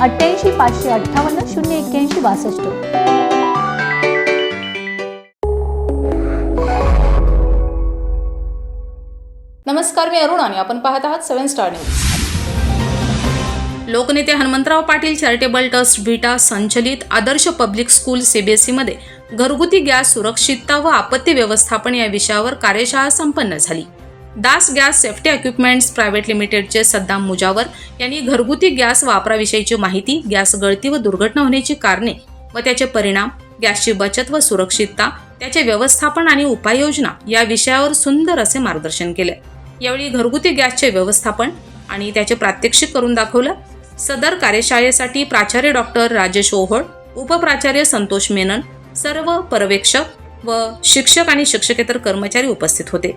अठ्ठ्याऐंशी पाचशे अठ्ठावन्न शून्य एक्क्याऐंशी बासष्ट. नमस्कार मी अरुण आणि आपण पाहत आहात सेवन स्टार न्यूज. लोकनेते हनुमंतराव पाटील चॅरिटेबल ट्रस्ट व्हिटा संचलित आदर्श पब्लिक स्कूल सीबीएसईमध्ये घरगुती गॅस सुरक्षितता व आपत्ती व्यवस्थापन या विषयावर कार्यशाळा संपन्न झाली. Das gas safety equipments private लिमिटेडचे सद्दाम मुजावर यांनी घरगुती गॅस वापराविषयीची माहिती गॅस गळती व दुर्घटना होण्याची कारणे व त्याचे परिणाम गॅसची बचत व सुरक्षितता त्याचे व्यवस्थापन आणि उपाययोजना या विषयावर सुंदर असे मार्गदर्शन केले. यावेळी घरगुती गॅसचे व्यवस्थापन आणि त्याचे प्रात्यक्षिक करून दाखवलं. सदर कार्यशाळेसाठी प्राचार्य डॉक्टर राजेश ओहोळ उपप्राचार्य संतोष मेनन सर्व पर्यवेक्षक व शिक्षक आणि शिक्षकेतर कर्मचारी उपस्थित होते.